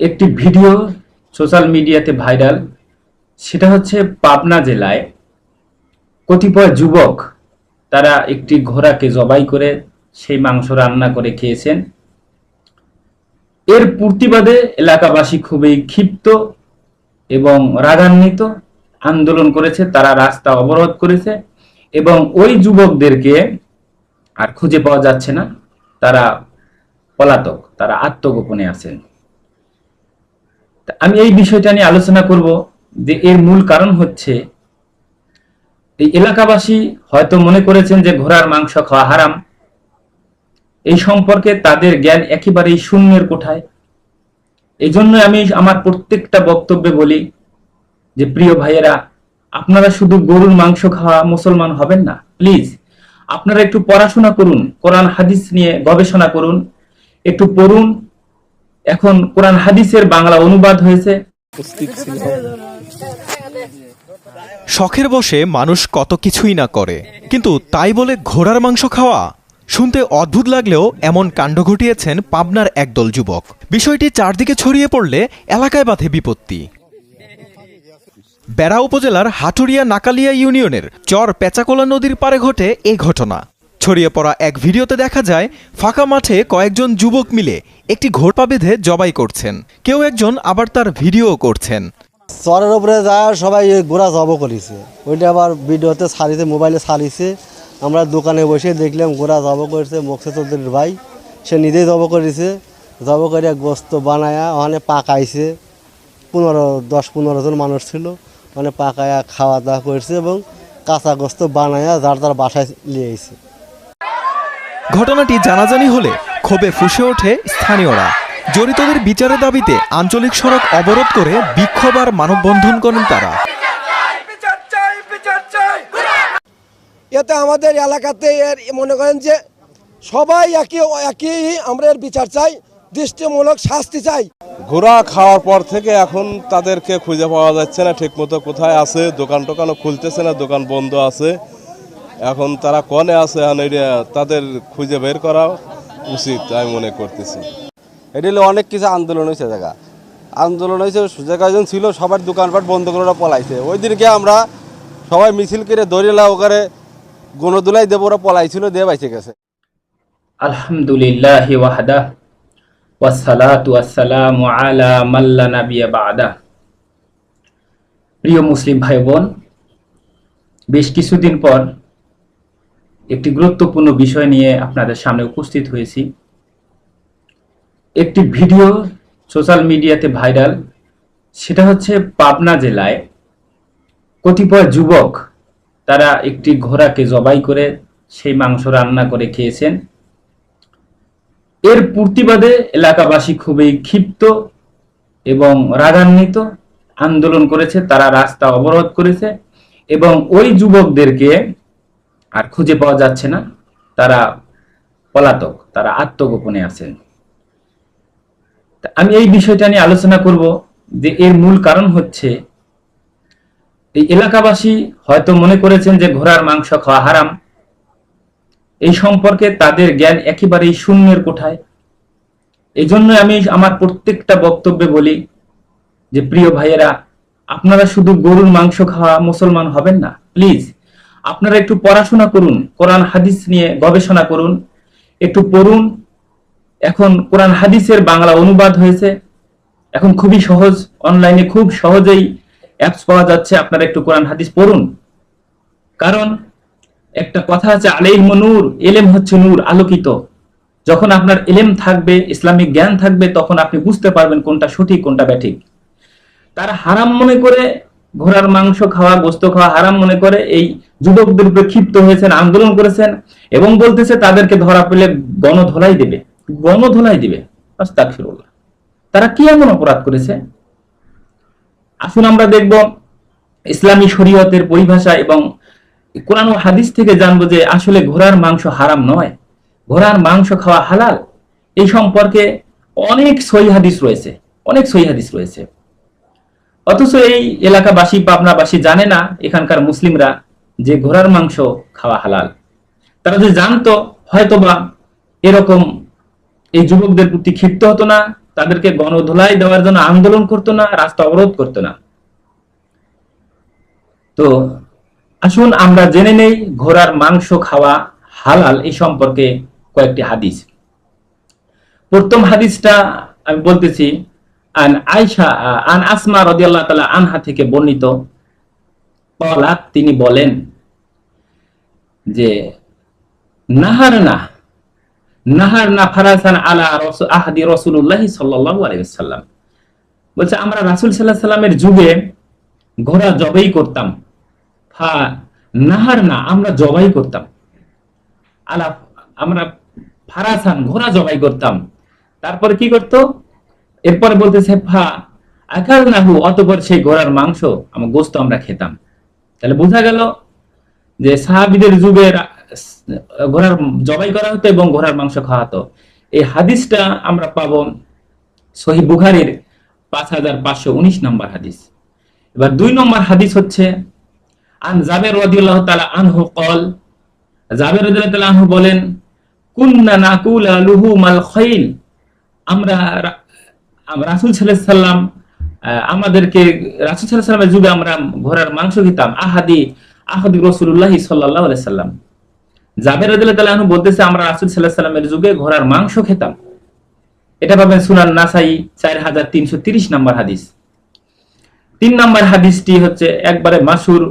একটি video social মিডিয়াতে viral. সেটা হচ্ছে পাবনা জেলায় কতিপয় যুবক, তারা একটি ঘোড়াকে জবাই করে সেই মাংস রান্না করে খেয়েছেন। এর প্রতিবাদে এলাকাবাসী খুবই ক্ষিপ্ত এবং রাগান্বিত আন্দোলন করেছে, তারা রাস্তা অবরোধ করেছে এবং ওই যুবকদেরকে আর খুঁজে পাওয়া যাচ্ছে না। তারা পলাতক, তারা আত্মগোপনে আছেন। আমি এই বিষয়টা নিয়ে আলোচনা করব যে এর মূল কারণ হচ্ছে, এই এলাকাবাসী হয়তো মনে করেছেন যে ঘোড়ার মাংস খাওয়া হারাম। এই সম্পর্কে তাদের জ্ঞান একেবারেই শূন্যের কোঠায়। এই জন্য আমি আমার প্রত্যেকটা বক্তব্যে বলি যে, প্রিয় ভাইয়েরা, আপনারা শুধু গরুর মাংস খাওয়া মুসলমান হবেন না। প্লিজ, আপনারা একটু পড়াশোনা করুন, কোরআন, হাদিস নিয়ে গবেষণা করুন, একটু পড়ুন এখন কোরআন হাদিসের বাংলা অনুবাদ হয়েছে। শখের বসে মানুষ কত কিছুই না করে কিন্তু তাই বলে ঘোড়ার মাংস খাওয়া? শুনতে অদ্ভুত লাগলেও এমন কাণ্ড ঘটিয়েছেন পাবনার একদল যুবক। বিষয়টি চারদিকে ছড়িয়ে পড়লে এলাকায় বাঁধে বিপত্তি। বেড়া উপজেলার হাটুরিয়া নাকালিয়া ইউনিয়নের চর পেচাকোলা নদীর পারে ঘটে এই ঘটনা। ছড়িয়ে পড়া এক ভিডিওতে দেখা যায়, ফাঁকা মাঠে কয়েকজন যুবক মিলে একটি ঘোরপা বেঁধে জবাই করছেন। কেউ একজন আবার তার ভিডিও করছেন। চরের উপরে যা সবাই গোড়া জব করেছে। ওইটা আবার ভিডিওতে সারিছে মোবাইলে সারিছে আমরা দোকানে বসে দেখলাম গোড়া জব করেছে মকসে চৌধুরীর ভাই। সে নিজেই জব করেছে। জব করে গোস্ত বানায়া ওখানে পাকাইছে। পনেরো, দশ, পনেরো জন মানুষ ছিল। ওখানে পাকায়া খাওয়া দাওয়া করেছে এবং কাঁচা গোস্ত বানায়া যার তার বাসায় নিয়ে এসেছে ঘটনাটি জানাজানি হলে ক্ষোভে ফুসে ওঠে স্থানীয়রা। জড়িতদের বিচারের দাবিতে আঞ্চলিক সড়ক অবরোধ করে বিক্ষোভ আর মানববন্ধন করেন তারা। বিচার চাই বিচার চাই এতে আমাদের এলাকাতে এর মনে করেন যে সবাই একই একই আমরা এর বিচার চাই দৃষ্টিমূলক শাস্তি চাই। ঘোড়া খাওয়ার পর থেকে এখন তাদেরকে খুঁজে পাওয়া যাচ্ছে না ঠিকমতো কোথায় আছে দোকান টোকানও খুলতেছে না দোকান বন্ধ আছে। এখন তারা কনে আছে এখন তাদের খুঁজে বের করা উচিত আমি মনে করতেছি। এটি হলো অনেক কিছু আন্দোলন হয়েছে জায়গা। আন্দোলন হয়েছে কয়জন ছিল সবার দোকানপাট বন্ধ করে ওরা পলাইছে। ওই দিনকে আমরা সবাই মিছিল করে দৌড়িলা ওখানে গণদুলাই দেব ওরা পলাইছিল দিয়ে বাইচে গেছে। আলহামদুলিল্লাহ ওয়াহদা ওয়াসসালাতু ওয়াসসালামু আলা মাল্লা নাবিয়া বাদা। প্রিয় মুসলিম ভাই বোন বেশ কিছুদিন পর একটি গুরুত্বপূর্ণ বিষয় নিয়ে আপনাদের সামনে উপস্থিত হয়েছি। একটি ভিডিও সোশ্যাল মিডিয়াতে ভাইরাল, সেটা হচ্ছে পাবনা জেলায় কতিপয় যুবক তারা একটি ঘোড়াকে জবাই করে সেই মাংস রান্না করে খেয়েছেন। এর প্রতিবাদে এলাকাবাসী খুবই ক্ষিপ্ত এবং রাগান্বিত আন্দোলন করেছে, তারা রাস্তা অবরোধ করেছে এবং ওই যুবকদেরকে আর খুঁজে পাওয়া যাচ্ছে না। তারা পলাতক, তারা আত্মগোপনে আছেন আমি এই বিষয়টা নিয়ে আলোচনা করব যে এর মূল কারণ হচ্ছে, এই এলাকাবাসী হয়তো মনে করেছেন যে ঘোড়ার মাংস খাওয়া হারাম। এই সম্পর্কে তাদের জ্ঞান একেবারেই শূন্যের কোঠায়। এই জন্য আমি আমার প্রত্যেকটা বক্তব্যে বলি যে, প্রিয় ভাইয়েরা, আপনারা শুধু গরুর মাংস খাওয়া মুসলমান হবেন না, প্লিজ। আপনারা একটু পড়াশোনা করুন, কোরআন, হাদিস নিয়ে গবেষণা করুন, একটু পড়ুন। এখন কোরআন, হাদিসের বাংলা অনুবাদ হয়েছে। এখন খুবই সহজ, অনলাইনে খুব সহজেই অ্যাপস পাওয়া যাচ্ছে, আপনারা একটু কোরআন, হাদিস পড়ুন। কারণ একটা কথা আছে আলেইম নূর, এলেম হচ্ছে নূর, আলোকিত। যখন আপনার এলেম থাকবে, ইসলামিক জ্ঞান থাকবে, তখন আপনি বুঝতে পারবেন কোনটা সঠিক, কোনটা ব্যাঠিক। তারা হারাম মনে করে ঘোড়ার মাংস খাওয়া, গোস্ত খাওয়া হারাম মনে করে এই যুবকদের উপরে ক্ষিপ্ত হয়েছেন, আন্দোলন করেছেন এবং বলতেছে তাদেরকে ধরা পেলে গণধোলাই দেবে। গণধোলাই দিবে। তারা কি এমন অপরাধ করেছে? আসুন আমরা দেখব ইসলামী শরীয়তের পরিভাষা এবং কোরআন হাদিস থেকে জানব যে আসলে ঘোড়ার মাংস হারাম নয়। ঘোড়ার মাংস খাওয়া হালাল। এই সম্পর্কে অনেক সহি হাদিস রয়েছে। অনেক সহি হাদিস রয়েছে। অথচ এই এলাকাবাসী পাবনাবাসী জানে না এখানকার মুসলিমরা যে ঘোড়ার মাংস খাওয়া হালাল। তারা যে জানতো, হয়তোবা এরকম এই যুবকদের প্রতি ক্ষিপ্ত হতো না, তাদেরকে গণধোলাই দেওয়ার জন্য আন্দোলন করতো না, রাস্তা অবরোধ করতো না। তো আসুন আমরা জেনে নেই ঘোড়ার মাংস খাওয়া হালাল এই সম্পর্কে কয়েকটি হাদিস। প্রথম হাদিসটা আমি বলতেছি আন আয়সা আন আসমা রাদিয়াল্লাহু তাআলা আনহা থেকে বর্ণিত কলাত তিনি বলেন যে, নাহার না নাহার না ফারাসান আলা আহাদি রসুল্লাহ আলাইহি বলছে, আমরা রাসূল আলাইহি সাল্লামের যুগে ঘোড়া জবাই করতাম। ফা, নাহার না, আমরা জবাই করতাম। আলা, আমরা ফারাসান, ঘোড়া জবাই করতাম। তারপরে কি করতো? এরপরে বলতেছে, ফা আকাল নাহু অতপর সেই ঘোড়ার মাংস, আমার গোস্ত আমরা খেতাম। তাহলে বোঝা গেল যে সাহাবিদের যুগে ঘোড়ার জবাই করা হতো এবং ঘোড়ার মাংস খাওয়া হতো। এই হাদিসটা আমরা পাবো সহি বুখারির পাঁচ হাজার পাঁচশো উনিশ নম্বর হাদিস। এবার দুই নম্বর হাদিস হচ্ছে, আন জাবের রাদিয়াল্লাহ তাআলা আনহু কল জাবের রাদিয়াল্লাহু তাআলা আনহু বলেন, কুন্না নাকুলা লুহুমাল খাইল আমরা রা- আম- রাসূল সাল্লাম আমাদেরকে, রাসূল সাল্লামের যুগে আমরা ঘোড়ার মাংস খেতাম। আহাদি আহাদি রাসূলুল্লাহি সাল্লাল্লাহু আলাইহি সাল্লাম। জাবের রাদিয়াল্লাহু বলতেছে, আমরা রাসূল আলাইহি সাল্লামের যুগে ঘোড়ার মাংস খেতাম। এটা পাবেন সুনান নাসাই চার হাজার তিনশো তিরিশ নম্বর হাদিস। তিন নম্বর হাদিসটি হচ্ছে একবারে মাসুর।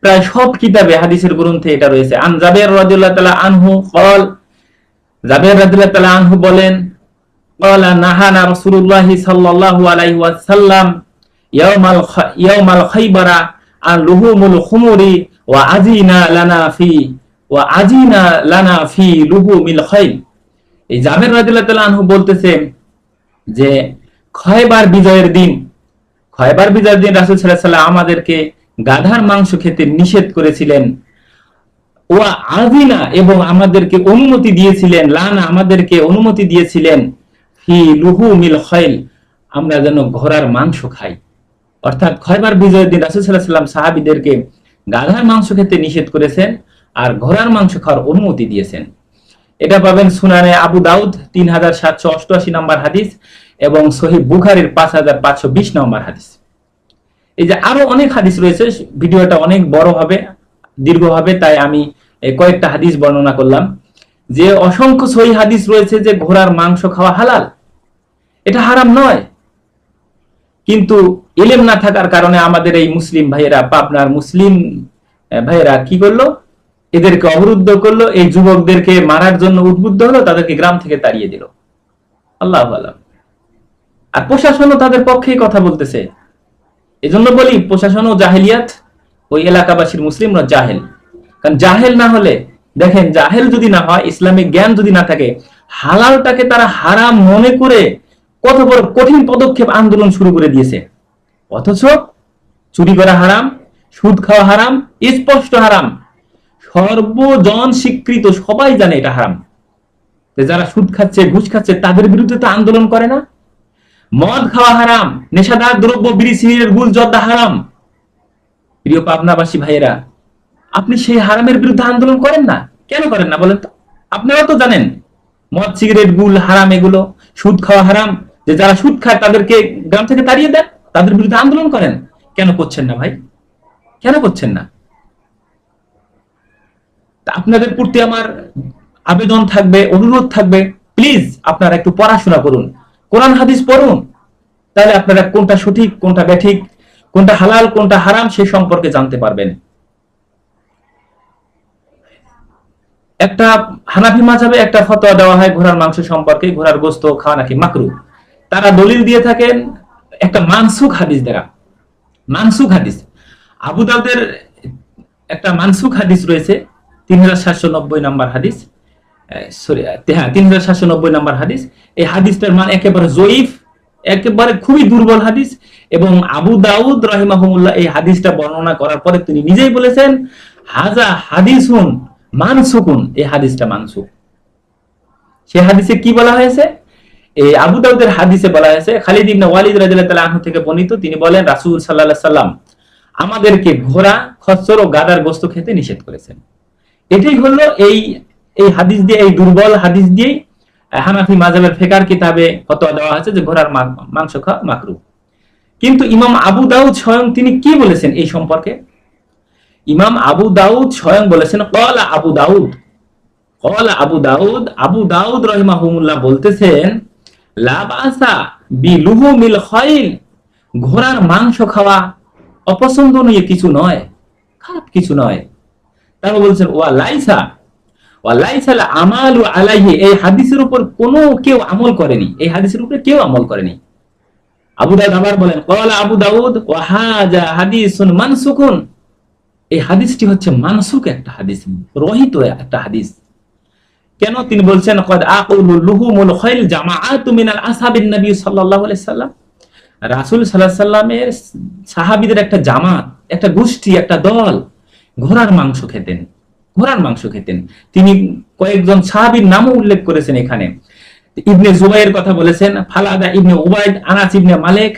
প্রায় সব কিতাবে হাদিসের গ্রন্থে এটা রয়েছে। আন জাবের রাদিয়াল্লাহু তাআলা আনহু কল, জাবের রাদিয়াল্লাহু তাআলা আনহু বলেন قال نهانا رسول الله صلى الله عليه وسلم يوم الخ... يوم الخيبر عن لحوم الخمر وعزينا لنا في وعزينا لنا في لحوم الخيل এই জাবের রাদিয়াল্লাহু তাআলা আনহু বলতেছে যে খয়বার বিজয়ের দিন খয়বার বিজয়ের দিন রাসূল সাল্লাল্লাহু আলাইহি ওয়াসাল্লাম আমাদেরকে গাধার মাংস খেতে নিষেধ করেছিলেন ওয়া আযিনা এবং আমাদেরকে অনুমতি দিয়েছিলেন লানা আমাদেরকে অনুমতি দিয়েছিলেন ফি লুহুমিল খাইল, আমরা যেন ঘোড়ার মাংস খাই। অর্থাৎ খয়বার বিজয়ের দিন রাসূল ওয়াসাল্লাম গাধার মাংস খেতে নিষেধ করেছেন আর ঘোড়ার মাংস খাওয়ার অনুমতি দিয়েছেন। এটা পাবেন সুনানে আবু দাউদ, তিন হাজার সাতশো অষ্টআশি নম্বর হাদিস এবং সহি বুখারির পাঁচ হাজার পাঁচশো বিশ নম্বর হাদিস। এই যে আরও অনেক হাদিস রয়েছে, ভিডিওটা অনেক বড় হবে, দীর্ঘ হবে, তাই আমি কয়েকটা হাদিস বর্ণনা করলাম। যে অসংখ্য সহি হাদিস রয়েছে যে ঘোড়ার মাংস খাওয়া হালাল এটা হারাম নয়। কিন্তু ইলেম না থাকার কারণে আমাদের এই মুসলিম ভাইয়েরা পাবনার মুসলিম ভাইয়েরা কি করল? এদেরকে অবরুদ্ধ করল, এই যুবকদেরকে মারার জন্য উদ্বুদ্ধ হলো, তাদেরকে গ্রাম থেকে তাড়িয়ে দিল। আল্লাহ আল্লাহ আর প্রশাসনও তাদের পক্ষেই কথা বলতেছে। এজন্য বলি প্রশাসন ও জাহেলিয়াত, ওই এলাকাবাসীর মুসলিমরা জাহেল। কারণ জাহেল না হলে, দেখেন, জাহেল যদি না হয়, ইসলামিক জ্ঞান যদি না থাকে, হালালটাকে তারা হারাম মনে করে কত বড় কঠিন পদক্ষেপ আন্দোলন শুরু করে দিয়েছে। অথচ চুরি করা হারাম, সুদ খাওয়া হারাম, স্পষ্ট হারাম। সর্বজন স্বীকৃত সবাই জানে এটা হারাম। যারা সুদ খাচ্ছে, ঘুষ খাচ্ছে, তাদের বিরুদ্ধে তো আন্দোলন করে না। মদ খাওয়া হারাম, নেশাদার দ্রব্য, বিড়ি, সিগারেট, গুল, জর্দা হারাম। প্রিয় পাবনাবাসী ভাইয়েরা, আপনি সেই হারামের বিরুদ্ধে আন্দোলন করেন না? কেন করেন না বলেন তো? আপনারাও তো জানেন, মদ, সিগারেট, গুল, হারাম এগুলো, সুদ খাওয়া হারাম যে যারা সুদ খায় তাদেরকে গ্রাম থেকে তাড়িয়ে দেন, তাদের বিরুদ্ধে আন্দোলন করেন। কেন করছেন না ভাই? কেন করছেন না? আপনাদের প্রতি আমার আবেদন থাকবে, অনুরোধ থাকবে। প্লিজ আপনারা একটু পড়াশোনা করুন। কোরআন, হাদিস পড়ুন। তাহলে আপনারা কোনটা সঠিক, কোনটা ব্যাঠিক, কোনটা হালাল, কোনটা হারাম সে সম্পর্কে জানতে পারবেন। একটা হানাফি মাঝাবে একটা ফতোয়া দেওয়া হয় ঘোড়ার মাংস সম্পর্কে, ঘোড়ার গোস্ত খাওয়া নাকি মাকরু? তারা দলিল দিয়ে থাকেন একটা মানসুখ হাদিস দ্বারা। মানসুখ হাদিস। আবু দাউদের একটা মানসুখ হাদিস রয়েছে তিন হাজার সাতশো নব্বই নাম্বার হাদিস। সরি হ্যাঁ তিন হাজার সাতশো নব্বই নাম্বার হাদিস। এই হাদিসটার মান একেবারে জয়ীফ, একেবারে খুবই দুর্বল হাদিস এবং আবু দাউদ রহিমাহমুল্লাহ এই হাদিসটা বর্ণনা করার পরে তিনি নিজেই বলেছেন, হাজা হাদিসুন মানসুকুন এই হাদিসটা মানসুক সে হাদিসে কি বলা হয়েছে? এই আবু দাউদের হাদিসে বলা হয়েছে, খালিদ ইবনে ওয়ালিদ রাদিয়াল্লাহু আনহু থেকে বর্ণিত, তিনি বলেন, রাসূল সাল্লাল্লাহু আলাইহি সাল্লাম আমাদেরকে ঘোড়া, খচ্চর ও গাদার গোস্ত খেতে নিষেধ করেছেন। এটাই হলো এই এই হাদিস দিয়ে, এই দুর্বল হাদিস দিয়েই হানাফি মাজাবের ফেকার কিতাবে ফতোয়া দেওয়া হয়েছে যে ঘোড়ার মাংস খাওয়া মাকরু। কিন্তু ইমাম আবু দাউদ স্বয়ং তিনি কি বলেছেন এই সম্পর্কে? ইমাম আবু দাউদ স্বয়ং বলেছেন, কলা আবু দাউদ। কলা আবু দাউদ আবু দাউদ রহিমাহুমুল্লাহ বলতেছেন ঘোড়ার মাংস খাওয়া অপছন্দনীয় কিছু নয়, খারাপ কিছু নয়। তারপর বলছেন, ওয়া লাইসা ওয়া লাইসা আমালু আলাইহি। এই হাদিসের উপর কোনো কেউ আমল করেনি। এই হাদিসের উপরে কেউ আমল করেনি। আবু দাউদ আবার বলেন আবু দাউদ, ওয়া হাজা হাদিসুন মানসুকুন এই হাদিসটি হচ্ছে মানসুক একটা হাদিস, রহিত একটা হাদিস। কেন তিনি বলছেন, কদ আকুলু লুহুমুল খাইল জামাআতু মিনাল আসহাবিন নবী সাল্লাল্লাহু আলাইহি সাল্লাম রাসূল সাল্লাল্লাহু আলাইহি সাল্লামের সাহাবীদের একটা জামাত, একটা গোষ্ঠী, একটা দল ঘোড়ার মাংস খেতেন, ঘোড়ার মাংস খেতেন। তিনি কয়েকজন সাহাবীর নামও উল্লেখ করেছেন এখানে। ইবনে জুবাইয়ের কথা বলেছেন, ফালাদা ইবনে উবাইদ, আনাস ইবনে মালিক,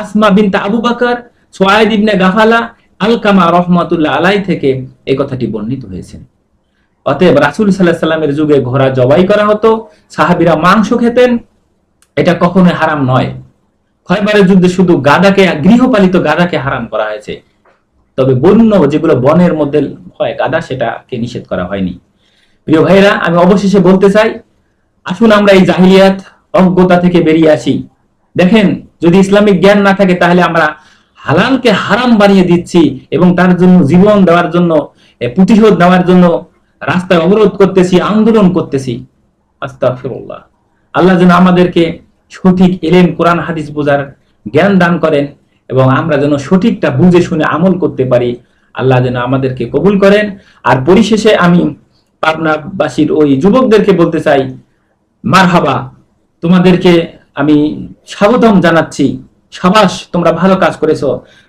আসমা বিনতে আবু বকর, সোয়াইদ ইবনে গাফালা, আলকামা রহমাতুল্লাহ আলাই থেকে এই কথাটি বর্ণিত হয়েছে। অতএব রাসুল সাল্লাহ সাল্লামের যুগে ঘোড়া জবাই করা হতো, সাহাবিরা মাংস খেতেন, এটা কখনোই হারাম নয়। খয়বারের যুদ্ধে শুধু গাদাকে, গৃহপালিত গাদাকে হারাম করা হয়েছে। তবে বন্য যেগুলো বনের মধ্যে হয়, গাদা সেটাকে নিষেধ করা হয়নি। প্রিয় ভাইরা আমি অবশেষে বলতে চাই, আসুন আমরা এই জাহিলিয়াত অজ্ঞতা থেকে বেরিয়ে আসি। দেখেন, যদি ইসলামিক জ্ঞান না থাকে, তাহলে আমরা হালালকে হারাম বানিয়ে দিচ্ছি এবং তার জন্য জীবন দেওয়ার জন্য প্রতিশোধ নেওয়ার জন্য রাস্তায় অবরোধ করতেছি, আন্দোলন করতেছি। আস্তাগফিরুল্লাহ। আল্লাহ যেন আমাদেরকে সঠিক এলেন কোরআন, হাদিস বোঝার জ্ঞান দান করেন এবং আমরা যেন সঠিকটা বুঝে শুনে আমল করতে পারি। আল্লাহ যেন আমাদেরকে কবুল করেন। আর পরিশেষে আমি পাবনাবাসীর ওই যুবকদেরকে বলতে চাই, মারহাবা, তোমাদেরকে আমি স্বাগতম জানাচ্ছি। সাবাস, তোমরা ভালো কাজ করেছ।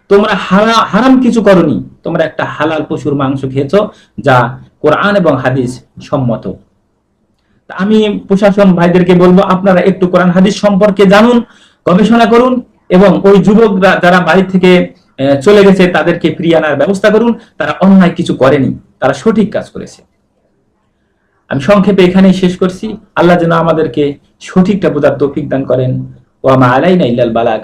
তোমরা হারা- হারাম কিছু করনি। তোমরা একটা হালাল পশুর মাংস খেয়েছো, যা কোরআন এবং হাদিস সম্মত। আমি প্রশাসন ভাইদেরকে বলব, আপনারা একটু কোরআন, হাদিস সম্পর্কে জানুন, গবেষণা করুন, এবং ওই যুবকরা যারা বাড়ি থেকে চলে গেছে, তাদেরকে ফিরিয়ে আনার ব্যবস্থা করুন। তারা অন্যায় কিছু করেনি, তারা সঠিক কাজ করেছে। আমি সংক্ষেপে এখানেই শেষ করছি। আল্লাহ যেন আমাদেরকে সঠিকটা বোঝার তৌফিক দান করেন। ওয়ামা আলাইনা ইল্লাল বালাগ।